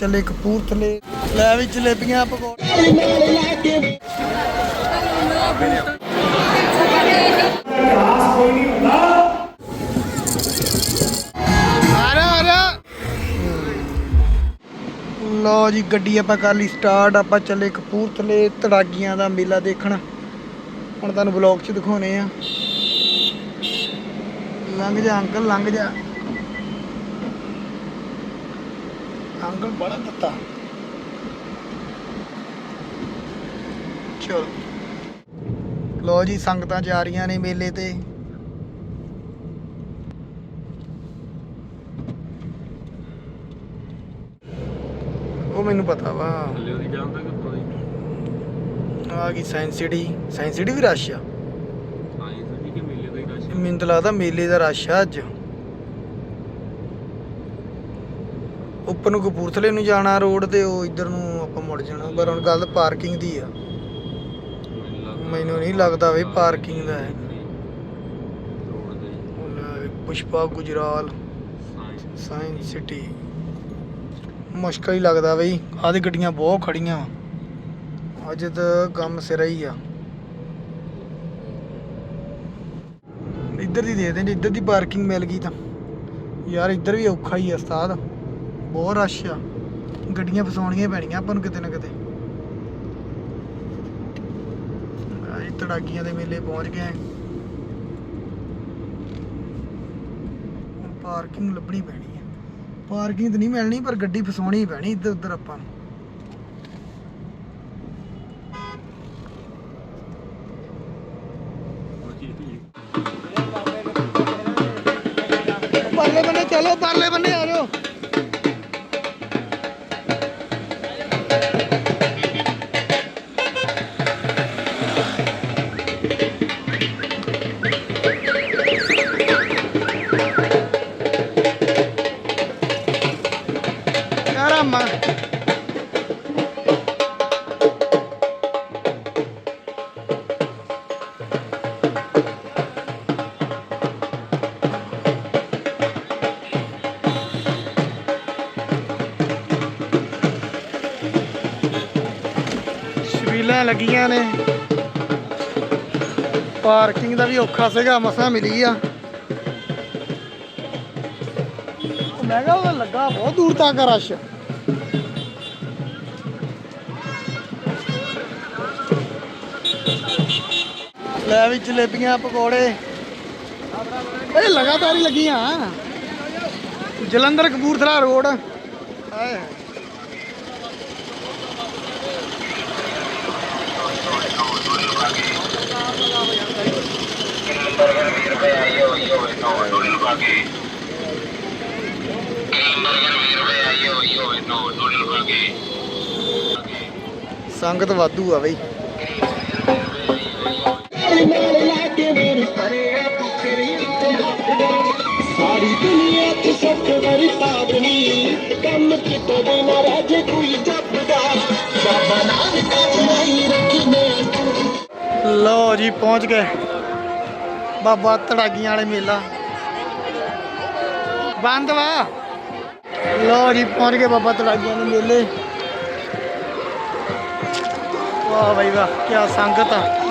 ਚੱਲੇ ਕਪੂਰਥਲੇ। ਲੈ ਵੀ ਜਲੇਬੀਆਂ ਪਕੌੜੇ। ਲੋ ਜੀ, ਗੱਡੀ ਆਪਾਂ ਕਰ ਲਈ ਸਟਾਰਟ ਆਪਾਂ ਚੱਲੇ ਕਪੂਰਥਲੇ, ਤੜਾਗੀਆਂ ਦਾ ਮੇਲਾ ਦੇਖਣ। ਹੁਣ ਤੁਹਾਨੂੰ ਬਲੌਗ 'ਚ ਦਿਖਾਉਣੇ ਆ। ਲੰਘ ਜਾ ਅੰਕਲ ਲੰਘ ਜਾ। ਅੰਕਲ ਬੜਾ ਦਿੱਤਾ। ਚਲੋ। ਲੋ ਜੀ ਸੰਗਤਾਂ ਜਾ ਰਹੀਆਂ ਨੇ ਮੇਲੇ ਤੇ। ਉਹ ਮੈਨੂੰ ਪਤਾ ਵਾ। ਥੱਲੇ ਦੀ ਜਾਂਦਾ ਕਿ ਉੱਪਰੋਂ ਦੀ? ਆ ਗਈ ਸਾਇੰਸ ਸਿਟੀ। ਸਾਇੰਸ ਸਿਟੀ ਵੀ ਰਸ਼ ਆ। ਸਾਇੰਸ ਦੀ ਕਿ ਮੇਲੇ ਦਾ ਹੀ ਰਸ਼ ਮੈਨੂੰ ਤਾਂ ਲੱਗਦਾ ਮੇਲੇ ਦਾ ਰਸ਼ ਆ ਅੱਜ। ਉੱਪਰ ਨੂੰ ਕਪੂਰਥਲੇ ਨੂੰ ਜਾਣਾ ਰੋਡ ਤੇ, ਉਹ ਇੱਧਰ ਨੂੰ ਆਪਾਂ ਮੁੜ ਜਾਣਾ, ਪਰ ਹੁਣ ਗੱਲ ਪਾਰਕਿੰਗ ਦੀ ਆ। ਮੈਨੂੰ ਨਹੀਂ ਲੱਗਦਾ ਵੀ ਪਾਰਕਿੰਗ ਦਾ ਹੈ। Pushpa Gujral, science city. ਮੁਸ਼ਕਲ ਹੀ ਲੱਗਦਾ ਬਈ, ਆਹ ਗੱਡੀਆਂ ਬਹੁਤ ਖੜੀਆਂ। ਅੱਜ ਤਾਂ ਕੰਮ ਸਿਰਾ ਹੀ ਆ। ਇੱਧਰ ਦੀ ਦੇ ਦੇ ਇੱਧਰ ਦੀ ਪਾਰਕਿੰਗ ਮਿਲ ਗਈ ਤਾਂ। ਯਾਰ ਇੱਧਰ ਵੀ ਔਖਾ ਹੀ ਆ ਉਸਤਾਦ। ਬਹੁਤ ਰਸ਼ ਆ। ਗੱਡੀਆਂ ਫਸਾਉਣੀਆਂ ਪੈਣੀਆਂ ਆਪਾਂ ਨੂੰ ਕਿਤੇ ਨਾ ਕਿਤੇ। ਆਹ ਤੜਾਗੀਆਂ ਦੇ ਮੇਲੇ ਪਹੁੰਚ ਗਏ ਪਾਰਕਿੰਗ ਲੱਭਣੀ ਪੈਣੀ ਹੈ ਪਾਰਕਿੰਗ ਤਾਂ ਨਹੀਂ ਮਿਲਣੀ, ਪਰ ਗੱਡੀ ਫਸਾਉਣੀ ਪੈਣੀ ਇੱਧਰ ਉੱਧਰ ਆਪਾਂ ਨੂੰ। ਪਰਲੇ ਬੰਨੇ ਚਲੋ, ਪਰਲੇ ਬੰਨੇ ਆ ਜਾਓ। ਸ਼ਬੀਲਾਂ ਲੱਗੀਆਂ ਨੇ। ਪਾਰਕਿੰਗ ਦਾ ਵੀ ਔਖਾ ਸੀਗਾ, ਮਸਾਂ ਮਿਲੀ ਆ। ਮੈਂ ਕਿਹਾ ਉਹ ਲੱਗਾ ਬਹੁਤ ਦੂਰ ਤੱਕ ਰਸ਼। ਲੈ ਵੀ ਜਲੇਬੀਆਂ, ਪਕੌੜੇ। ਇਹ ਲਗਾਤਾਰ ਹੀ ਲੱਗੀਆਂ। ਜਲੰਧਰ ਕਪੂਰਥਲਾ ਰੋਡ। ਹਾਏ। ਹਾਏ। ਸੰਗਤ ਵਾਧੂ ਆ ਬਈ। ਸਾਰੀ ਦੁਨੀਆ ਤੇ ਸੁੱਖ ਵਰਤਾਵਣੀ ਕੰਮ ਕਿਤੋਂ ਦੇ ਨਾ ਰਾਜੇ ਕੋਈ ਜੱਪਦਾ। ਬਾਬਾ ਨਾਨਕ ਚੜਾਈ ਰੱਖੀ ਨੇ ਲੋ ਜੀ ਪਹੁੰਚ ਗਏ। ਬਾਬਾ ਤੜਾਗੀਆਂ ਵਾਲੇ ਮੇਲਾ। ਬੰਦ ਵਾ। ਲੋ ਜੀ, ਪਹੁੰਚ ਗਏ ਬਾਬਾ ਤੜਾਗੀਆਂ ਦੇ ਮੇਲੇ। ਵਾਹ ਬਈ ਵਾਹ ਕੀ ਸੰਗਤ ਆ।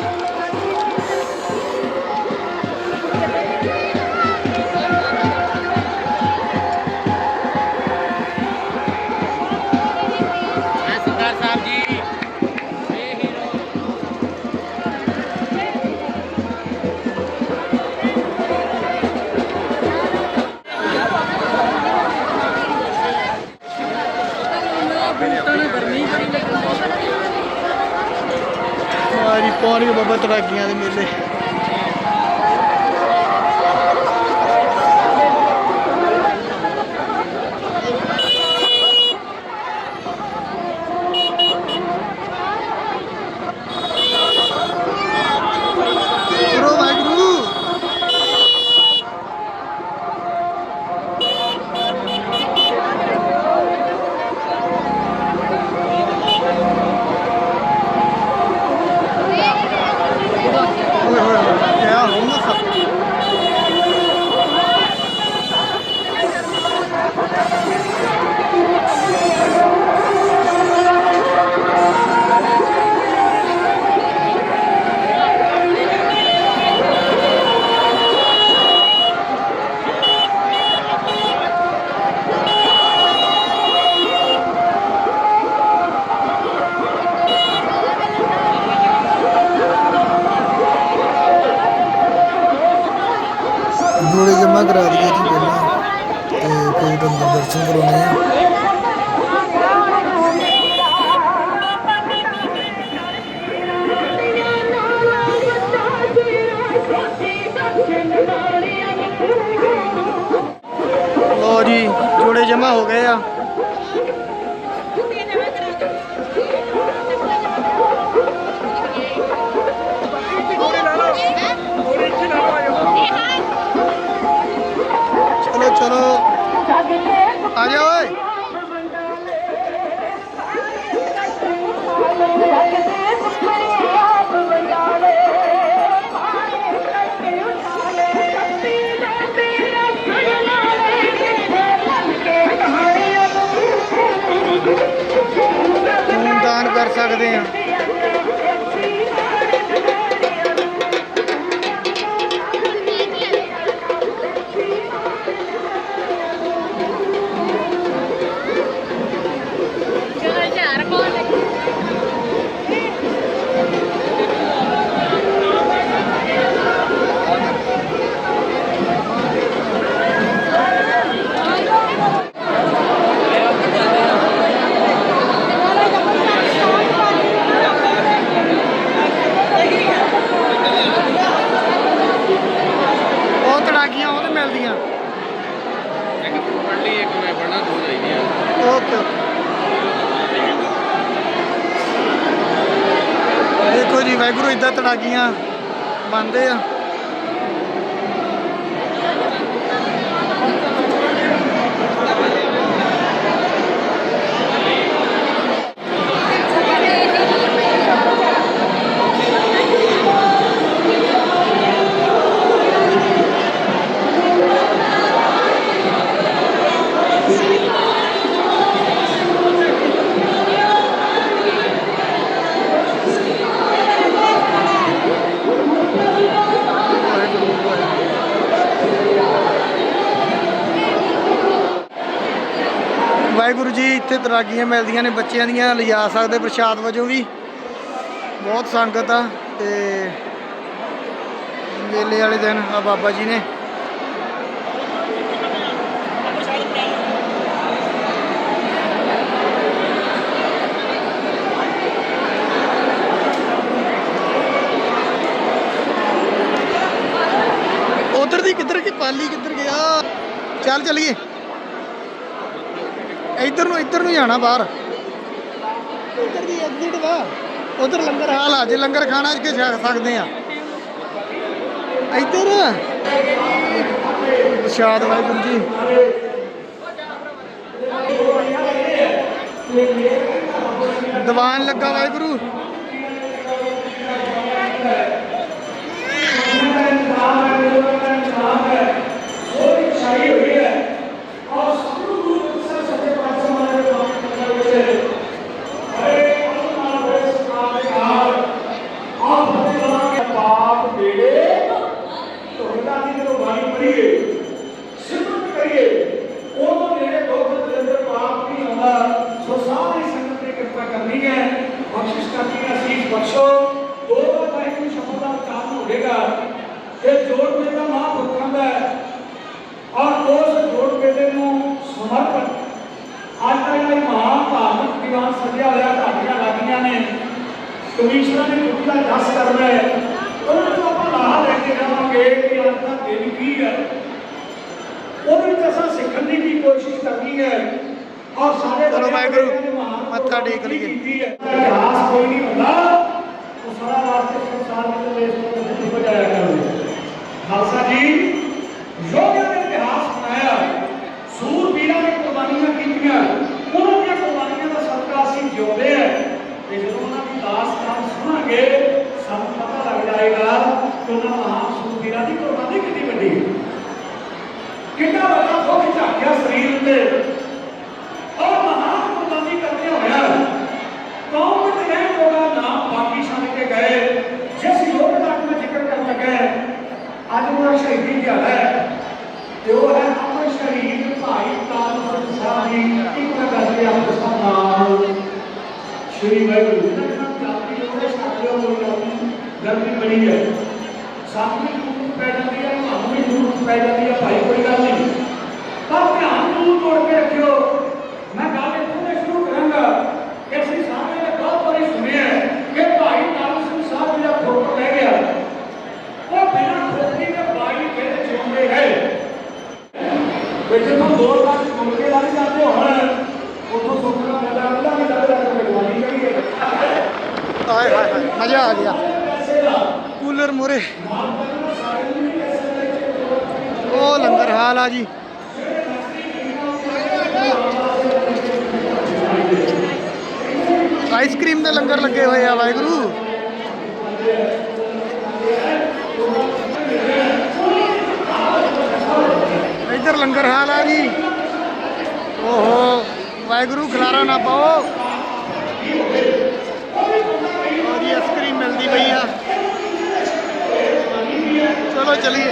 ਵਾਹ ਬਾਬਾ ਤੜਾਗੀਆਂ ਦੇ ਮੇਲੇ। ਕੋਲੇ ਜਮਾ ਕਰਾ ਦਈਏ ਜੀ ਪਹਿਲਾਂ। ਤੇ ਫਿਰ ਤੁਹਾਨੂੰ ਦਰਸ਼ਨ ਕਰਾਉਣੇ ਆ। ਲੋ ਜੀ, ਜੋੜੇ ਜਮਾ ਹੋ ਗਏ ਆ। ਦਾਨ ਵਾਹਿਗੁਰੂ ਜੀ, ਇੱਥੇ ਤਰਾਗੀਆਂ ਮਿਲਦੀਆਂ ਨੇ ਬੱਚਿਆਂ ਦੀਆਂ, ਲਿਜਾ ਸਕਦੇ ਪ੍ਰਸ਼ਾਦ ਵਜੋਂ ਵੀ। ਬਹੁਤ ਸੰਗਤ ਆ ਤੇ ਮੇਲੇ ਵਾਲੇ ਦਿਨ ਆ ਬਾਬਾ ਜੀ ਨੇ। ਉਧਰ ਦੀ ਕਿੱਧਰ, ਕੀ ਪਾਲੀ ਕਿੱਧਰ ਗਿਆ? ਚੱਲ ਚਲੀਏ। ਇੱਧਰ ਨੂੰ ਇੱਧਰ ਨੂੰ ਜਾਣਾ ਬਾਹਰ। ਇੱਧਰ ਦੀ ਐਗਜ਼ਿਟ ਵਾ। ਉਧਰ ਲੰਗਰ ਹਾਲ ਆ ਜੇ ਲੰਗਰ ਖਾਣਾ ਅੱਜ ਕੇ ਸਕਦੇ ਆ? ਇੱਧਰ। ਪ੍ਰਸ਼ਾਦ ਵਾਹਿਗੁਰੂ ਜੀ। ਦੀਵਾਨ ਲੱਗਾ ਵਾਹਿਗੁਰੂ ਬੇੜੇ ਤੁਹਾਡਾ ਦੀ ਜਦੋਂ ਬਾਣੀ ਪੜੀਏ ਸਿਮਰਨ ਕਰੀਏ ਉਦੋਂ ਜਿਹੜੇ ਦੁੱਖ ਦੇ ਅੰਦਰ ਪਾਪ ਨਹੀਂ ਆਉਂਦਾ ਸੋ ਸਾਰੀ ਸੰਗਤ ਨੇ ਕਿਰਪਾ ਕਰਨੀ ਹੈ ਬਖਸ਼ਿਸ਼ ਕਰਨੀ ਹੈ ਅਸੀਸ ਬਖਸ਼ੋ ਦੋ ਵਾਰ ਵਾਹਿਗੁਰੂ ਸ਼ਬਦ ਦਾ ਉਚਾਰਨ ਹੋਵੇਗਾ ਇਹ ਜੋੜ ਮੇਲਾ ਮਹਾਂਪੁਰਖਾਂ ਦਾ ਹੈ ਔਰ ਉਸ ਜੋੜ ਮੇਲੇ ਨੂੰ ਸਮਰਪਣ ਅੱਜ ਦਾ ਜਿਹੜਾ ਇਹ ਮਹਾਨ ਧਾਰਮਿਕ ਦੀਵਾਨ ਸਜਿਆ ਹੋਇਆ ਘਾਟੀਆਂ ਲੱਗੀਆਂ ਨੇ ਕਮਿਸ਼ਨਰ ਨੇ ਕੁੜੀ ਦਾ ਜਸ ਕਰਨਾ ਹੈ ਉਹਨਾਂ ਨੂੰ ਆਪਾਂ ਲਾਹਾ ਲੈ ਕੇ ਜਾਵਾਂਗੇ ਕਿ ਅੱਜ ਦਾ ਦਿਨ ਕੀ ਹੈ ਉਹਦੇ ਵਿੱਚ ਅਸਾਂ ਸਿੱਖਣ ਦੀ ਵੀ ਕੋਸ਼ਿਸ਼ ਕਰਨੀ ਹੈ ਔਰ ਸਾਰੇ ਚਲੋ ਵੱਡੇ ਵਾਹਿਗੁਰੂ, ਵੱਡਿਆਂ ਨੇ ਮਹਾਨ ਮੱਥਾ ਟੇਕ ਕੁਰਬਾਨੀ ਲਈਏ। ਕੀਤੀ ਹੈ। ਇਤਿਹਾਸ ਕੋਈ ਨਹੀਂ ਹੁੰਦਾ ਉਹ ਸਾਰਾ ਵਾਸਤੇ ਸੰਸਾਰ ਵਿੱਚ ਦੇਸ਼ ਨੂੰ ਨਹੀਂ ਬਜਾਇਆ ਕਰੋ ਖਾਲਸਾ ਜੀ ਯੋਗਿਆ ਨੇ ਇਤਿਹਾਸ ਬਣਾਇਆ ਸੂਰਬੀਰਾਂ ਨੇ ਕੁਰਬਾਨੀਆਂ ਕੀਤੀਆਂ ਉਹਨਾਂ ਦੀਆਂ ਕੁਰਬਾਨੀਆਂ ਦਾ ਸਦਕਾ ਅਸੀਂ ਜਿਉਂਦੇ ਆ ਤੇ ਜਦੋਂ ਉਹਨਾਂ ਦੀ ਦਾਸਤਾਨ ਸੁਣਾਂਗੇ ਸਾਨੂੰ ਪਤਾ ਲੱਗ ਜਾਏਗਾ ਕਿ ਉਹਨਾਂ ਮਹਾਨ ਸੂਰਬੀਰਾਂ ਦੀ ਕੁਰਬਾਨੀ ਕਿੰਨੀ ਵੱਡੀ ਹੈ ਕਿੰਨਾ ਵੱਡਾ ਦੁੱਖ ਝਾਕਿਆ ਸਰੀਰ ਉੱਤੇ ਔਰ ਮਹਾਨ ਕੁਰਬਾਨੀ ਕਰਦੇ ਹੋਇਆ ਕੌਮ ਵਿੱਚ ਰਹਿਣ ਜੋਗਾ ਨਾਮ ਬਾਕੀ ਛੱਡ ਕੇ ਗਏ ਜਿਸ ਯੋਗ ਦਾ ਮੈਂ ਜ਼ਿਕਰ ਕਰ ਲੱਗਾ ਅੱਜ ਉਹ ਸ਼ਹੀਦੀ ਦਿਹਾੜਾ ਹੈ। ਤੇ ਉਹ ਹੈ ਅਮਰ ਸ਼ਹੀਦ ਭਾਈ ਤਾਰੂ ਸਾਹਿਬ ਜੀ ਇੱਕ ਨਾ ਆਪ ਸਭ ਨਾਲ ਸ਼੍ਰੀ ਵਾਹਿਗੁਰੂ ਜੀ ਦਾ ਜਾਤੀ ਉਹਦੇ ਸਾਥੀਓ ਕੋਈ ਗਰਮੀ ਬੜੀ ਹੈ। ਸਾਹਮਣੇ ਜ਼ਰੂਰਤ ਪੈ ਜਾਂਦੀ ਹੈ ਤੁਹਾਨੂੰ ਵੀ ਪੈ ਜਾਂਦੀ ਹੈ ਭਾਈ ਕੋਈ ਗੱਲ ਨਹੀਂ ਪਰ ਧਿਆਨ ਜ਼ਰੂਰ ਜੋੜ ਕੇ ਮਜ਼ਾ ਆ ਗਿਆ ਕੂਲਰ ਮੋਰੇ ਉਹ ਲੰਗਰ ਹਾਲ ਆ ਜੀ। ਆਈਸਕ੍ਰੀਮ ਦੇ ਲੰਗਰ ਲੱਗੇ ਹੋਏ ਆ, ਵਾਹਿਗੁਰੂ। ਇੱਧਰ ਲੰਗਰ ਹਾਲ ਆ ਜੀ। ਓਹੋ, ਵਾਹਿਗੁਰੂ, ਖਲਾਰਾ ਨਾ ਪਾਓ। ਔਰ ਇਹ ਆਈਸਕ੍ਰੀਮ ਮਿਲਦੀ ਪਈ ਆ। ਚਲੋ, ਚਲੀਏ।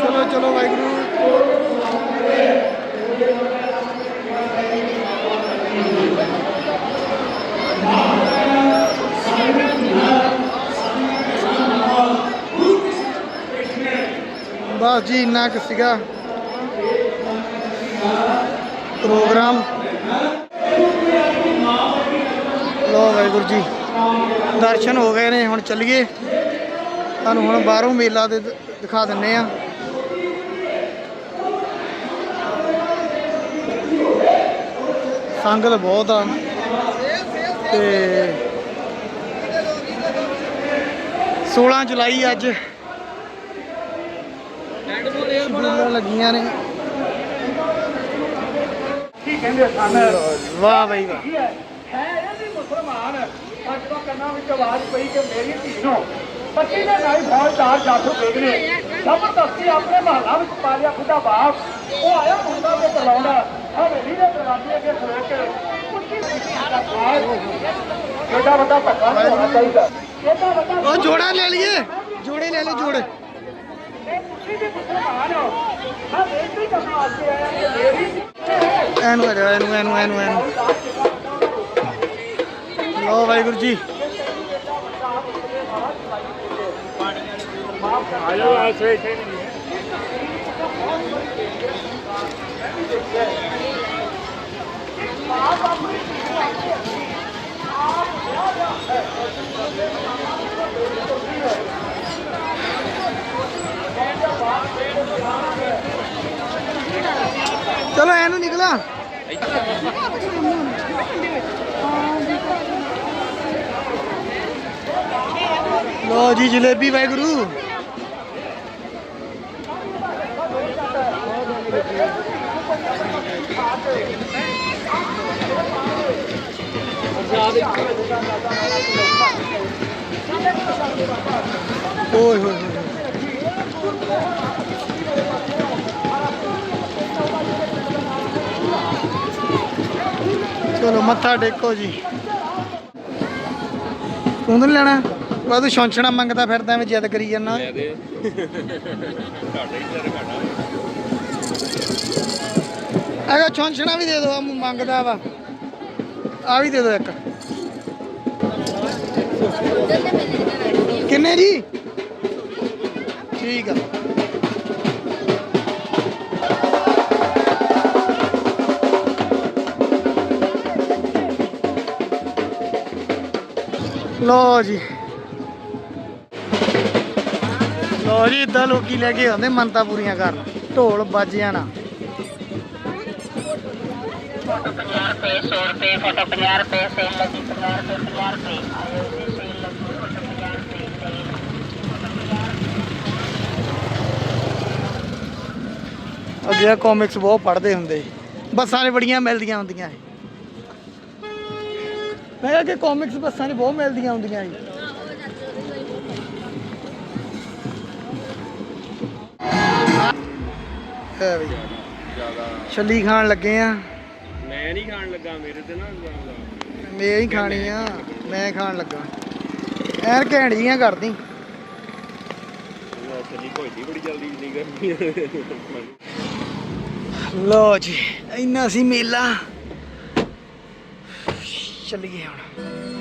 ਚਲੋ ਚਲੋ ਵਾਹਿਗੁਰੂ। ਬਸ ਜੀ ਇੰਨਾ ਕੁ ਸੀਗਾ। ਪ੍ਰੋਗਰਾਮ। ਲੋ ਵਾਹਿਗੁਰੂ ਜੀ। ਦਰਸ਼ਨ ਹੋ ਗਏ ਨੇ ਹੁਣ ਚੱਲੀਏ। ਤੁਹਾਨੂੰ ਹੁਣ ਬਾਹਰੋਂ ਮੇਲਾ ਦੇ ਦਿਖਾ ਦਿੰਨੇ ਆ। ਸੰਗਤ ਬਹੁਤ ਆ। ਤੇ 16 ਜੁਲਾਈ ਅੱਜ ਲੱਗੀਆਂ ਨੇ। ਕੀ ਕਹਿੰਦੇ ਸਨ ਵਾਹ ਬਈ ਵਾਹ। ਹੈ ਇਹ ਵੀ ਮੁਸਲਮਾਨ। ਅੱਜ ਤੋਂ ਕੰਨਾਂ ਵਿੱਚ ਆਵਾਜ਼ ਪਈ ਕਿ ਮੇਰੀ ਧੀ ਨੂੰ ਪੱਤੀ ਦੇ ਨਾਲ ਫੌਜਦਾਰ ਜਾਸੂ ਵੇਖਣੇ ਜ਼ਬਰਦਸਤੀ ਆਪਣੇ ਮਹੱਲਾ ਵਿੱਚ ਪਾਲਿਆ ਖੁਦਾ ਬਾਪ। ਉਹ ਆਇਆ ਮੁੰਡਾ ਤੇ ਚਲਾਉਂਦਾ ਹਵੇਲੀ ਦੇ ਦਰਵਾਜ਼ੇ ਅੱਗੇ ਖਲੋ ਕੇ ਕਿਹੜਾ ਵੱਡਾ ਧੱਕਾ ਹੋਣਾ ਚਾਹੀਦਾ। ਉਹ ਜੋੜਾ ਲੈ ਲਈਏ। ਜੋੜੇ ਲੈ ਲਓ ਜੋੜੇ। ਐਨੂੰ ਐਨੂੰ ਐਨੂੰ ਐਨੂੰ ਐਨੂੰ ਲੋ ਵਾਹਿਗੁਰੂ ਜੀ। ਆਇਓ ਐਸੇ ਐਸੇ ਨਹੀਂ ਚਲੋ ਐਨੂੰ ਨਿਕਲਾ। ਲੋ ਜੀ ਜਲੇਬੀ ਵਾਹਿਗੁਰੂ। ਓਏ ਹੋਏ ਹੋਏ। ਚਲੋ ਮੱਥਾ ਟੇਕੋ ਜੀ। ਤੂੰ ਨਹੀਂ ਲੈਣਾ? ਬਾ ਤੂੰ ਛੌਂਛਣਾ ਮੰਗਦਾ ਫਿਰਦਾ ਐਵੇਂ ਜਿੱਦ ਕਰੀ ਜਾਂਦਾ। ਦੇ। ਹੈਗਾ ਛੌਂਛਣਾ ਵੀ ਦੇ ਦਿਓ ਆ ਮੰਗਦਾ ਵਾ। ਆ ਵੀ ਦੇ ਦਿਓ ਇੱਕ। ਕਿੰਨੇ ਜੀ? ਠੀਕ ਆ। ਲੋ ਜੀ। ਲੋ ਜੀ ਤਾਂ ਲੋਕੀ ਲੈ ਕੇ ਆਉਂਦੇ ਮੰਨਤਾ ਪੂਰੀਆਂ ਕਰਨ। ਢੋਲ ਵੱਜ ਜਾਣਾ। ਫੋਟੋ ਅੱਗੇ ਆ ਕਾਮਿਕਸ ਬਹੁਤ ਪੜ੍ਹਦੇ ਹੁੰਦੇ ਸੀ। ਬੱਸਾਂ 'ਚ ਬੜੀਆਂ ਮਿਲਦੀਆਂ ਹੁੰਦੀਆਂ ਸੀ। ਮੈਂ ਕਿਹਾ ਕਿ ਕਾਮਿਕਸ ਬੱਸਾਂ 'ਚ ਬਹੁਤ ਮਿਲਦੀਆਂ ਹੁੰਦੀਆਂ ਸੀ। ਹੈ ਬਈ। ਜ਼ਿਆਦਾ ਛੱਲੀ ਖਾਣ ਲੱਗੇ ਆ। ਮੈਂ ਨਹੀਂ ਖਾਣ ਲੱਗਾ ਮੇਰੇ ਤੇ ਨਾ ਮੈਂ ਹੀ ਖਾਣੀ ਆ ਮੈਂ ਖਾਣ ਲੱਗਾ। ਐਨ ਕਰਦੀ। ਭੋਜਦੀ ਬੜੀ ਜਲਦੀ ਨਹੀਂ ਕਰਨੀ ਲੋ ਜੀ ਇੰਨਾ ਸੀ ਮੇਲਾ। ਚੱਲੀਏ ਹੁਣ।